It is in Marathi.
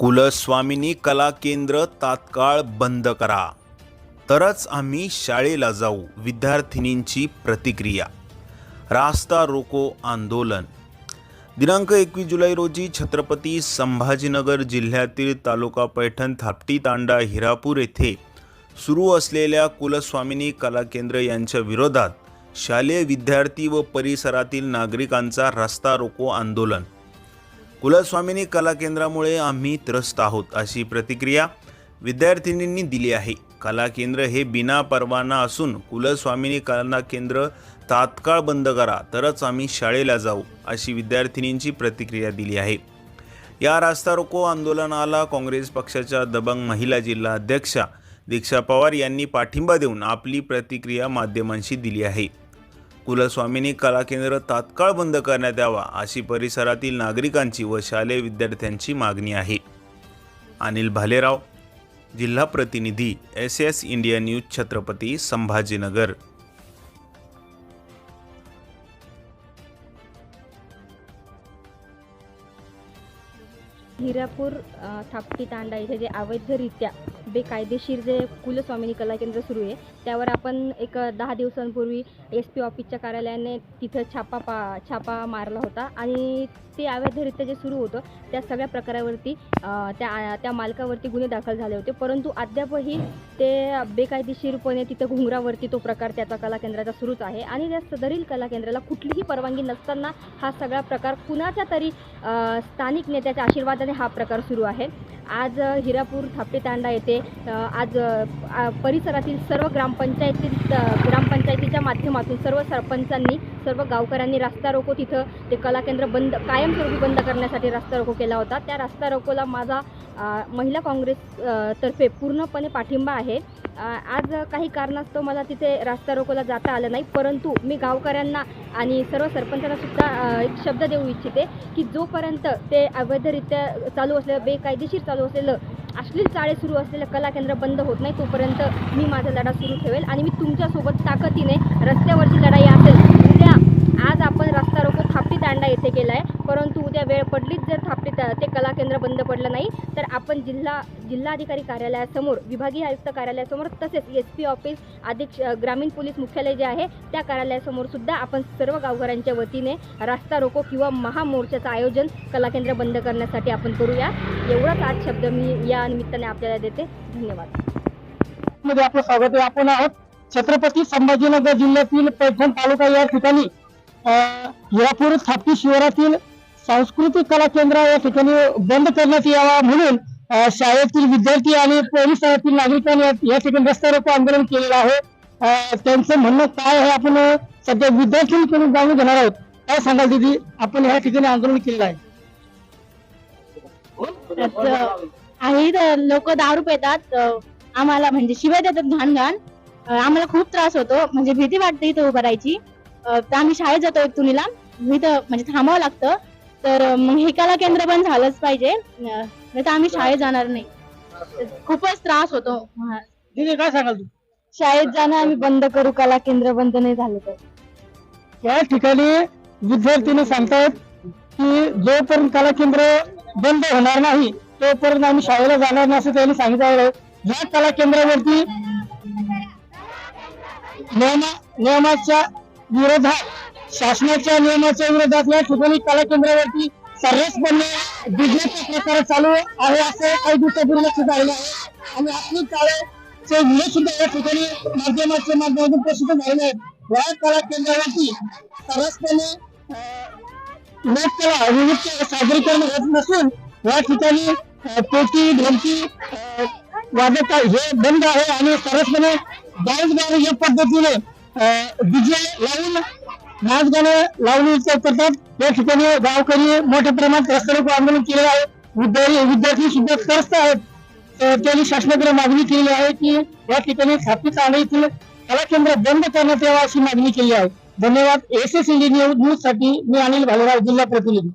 कुलस्वामिनी कला केंद्र तात्काळ बंद करा. तरच आम्ही शाळेला जाऊ विद्यार्थिनींची प्रतिक्रिया. रास्ता रोको आंदोलन. दिनांक एकवीस जुलै रोजी छत्रपती संभाजीनगर जिल्ह्यातील तालुका पैठण थापटी तांडा हिरापूर येथे सुरू असलेल्या कुलस्वामिनी कला केंद्र यांच्या विरोधात शालेय विद्यार्थी व परिसरातील नागरिकांचा रस्ता रोको आंदोलन. कुलस्वामिनी कला केंद्रामुळे आम्ही त्रस्त आहोत अशी प्रतिक्रिया विद्यार्थिनींनी दिली आहे. कला केंद्र हे बिना परवाना असून कुलस्वामिनी कला केंद्र तात्काळ बंद करा तरच आम्ही शाळेला जाऊ अशी विद्यार्थिनींची प्रतिक्रिया दिली आहे. या रास्ता रोको आंदोलनाला काँग्रेस पक्षाच्या दबंग महिला जिल्हा अध्यक्षा दीक्षा पवार यांनी पाठिंबा देऊन आपली प्रतिक्रिया माध्यमांशी दिली आहे. कुलस्वामिनी कला केंद्र तात्काळ बंद करण्यात यावा अशी परिसरातील नागरिकांची व शालेय विद्यार्थ्यांची मागणी आहे. अनिल भालेराव जिल्हा प्रतिनिधी S S India News Chhatrapati Sambhajinagar. Hirapur Thapati Tanda इथे जे अवैधरित्या बेकायदेशीर जे कुलस्वामिनी कला केंद्र सुरू आहे त्यावर आपण एक दहा दिवसांपूर्वी एस पी ऑफिसच्या कार्यालयाने तिथं छापा पा छापा मारला होता आणि ते अवैधरित्या जे सुरू होतं त्या सगळ्या प्रकारावरती त्या त्या मालकावरती गुन्हे दाखल झाले होते. परंतु अद्यापही ते बेकायदेशीरपणे तिथं घुंगरावरती तो प्रकार त्याचा कला केंद्राचा सुरूच आहे. आणि त्या सदरील कला केंद्राला कुठलीही परवानगी नसताना हा सगळा प्रकार कुणाच्या तरी स्थानिक नेत्याच्या आशीर्वादाने हा प्रकार सुरू आहे. आज हिरापूर थापे तांडा येथे आज परिसरातील सर्व ग्रामपंचायतीत ग्रामपंचायतीच्या माध्यमातून सर्व सरपंचांनी सर्व गावकऱ्यांनी रास्ता रोको तिथं ते कला केंद्र बंद कायमस्वरूपी बंद करण्यासाठी रास्ता रोको केला होता. त्या रास्ता रोकोला माझा महिला काँग्रेस तर्फे पूर्णपणे पाठिंबा आहे. आज काही कारणास्तव मला तिथे रास्ता रोकोला जाता आलं नाही परंतु मी गावकऱ्यांना आणि सर्व सरपंचांना सुद्धा एक शब्द देऊ इच्छिते की जोपर्यंत ते अवैधरित्या चालू असलेलं बेकायदेशीर चालू असलेलं अश्लील चाळे सुरू असलेलं कला केंद्र बंद होत नाही तोपर्यंत मी माझा लढा सुरू ठेवेल आणि मी तुमच्यासोबत ताकदीने रस्त्यावरची लढाई असेल उद्या आज आपण रस्ता रोको थापटी तांडा येथे केला आहे परंतु उद्या वेळ पडलीच जर थापटी ता- ते कला केंद्र बंद पडलं नाही. तर आपण जिल्हा जिल्हाधिकारी कार्यालयासमोर विभागीय आयुक्त कार्यालयासमोर तसेच एस पी ऑफिस अधिक ग्रामीण पोलीस मुख्यालय जे आहे त्या कार्यालयासमोर सुद्धा आपण सर्व गावकऱ्यांच्या वतीने रास्ता रोको किंवा महामोर्चाचं आयोजन कलाकेंद्र बंद करण्यासाठी आपण करूया. एवढाच आज शब्द मी या निमित्ताने आपल्याला देते. धन्यवाद. मध्ये आपलं स्वागत आहे. आपण आहोत छत्रपती संभाजीनगर जिल्ह्यातील पैठण तालुका या ठिकाणी. हिरापूर थापी शिवारातील सांस्कृतिक कला केंद्र या ठिकाणी बंद करण्यात यावा म्हणून शाळेतील विद्यार्थी आणि परिसरातील नागरिकांनी या- ठिकाणी रस्ता रोको आंदोलन केलेलं आहे. त्यांचं म्हणणं काय आहे आपण सध्या विद्यार्थ्यांकडून जाणून घेणार आहोत. काय सांगाल दीदी? आपण या ठिकाणी आंदोलन केलेलं आहे. लोक दारू पेतात. आम्हाला म्हणजे शिवाय देतात घाण घाण आम्हाला खूप त्रास होतो. म्हणजे भीती वाटते इथं उभं राहायची. तर आम्ही शाळेत जातो तुनीला. इथं म्हणजे थांबावं लागतं. तर मग हे कला केंद्र पण झालंच पाहिजे. नाही तर आम्ही शाळेत जाणार नाही. खूपच त्रास होतो. दीदी काय सांगाल तू? शाळेत जाणं आम्ही बंद करू कला केंद्र बंद नाही झालं तर. या ठिकाणी विद्यार्थ्यांनी सांगतायत की जोपर्यंत कला केंद्र बंद होणार नाही तोपर्यंत आम्ही शाळेला जाणार नाही असं त्यांनी सांगितलं या कला केंद्रावरती नियमा नियमाच्या विरोधात शासनाच्या नियमाच्या विरोधात या ठिकाणी कला केंद्रावरती सर्रासपणे बिझनेसचा प्रकार चालू आहे असं काही दिवसापूर्वी लक्षात आलेलं आहे. आणि आपली काळाचे व्हिडिओ सुद्धा या ठिकाणी माध्यमाच्या माध्यमातून प्रसिद्ध झालेले आहेत. या कला केंद्रावरती सर्रासपणे अं, लोककला विविध सादरीकरण होत नसून या ठिकाणी पोटी पेटी ढोलकी अं, हे बंद आहे. आणि सरसपणे डान्स या पद्धतीने डीजे लावून नाचगाणे लावणी करतात. या ठिकाणी गावकरी मोठ्या प्रमाणात रस्ता रोको आंदोलन केलेलं आहे. विद्यार्थी विद्यार्थी सुद्धा त्रस्त आहेत. तर त्यांनी शासनाकडे मागणी केली आहे की या ठिकाणी स्थापित येथील कला केंद्र बंद करण्यात यावं अशी मागणी केली आहे. धन्यवाद. एस एस इंडिया न्यूजसाठी मी अनिल भालेराव जिल्हा प्रतिनिधी.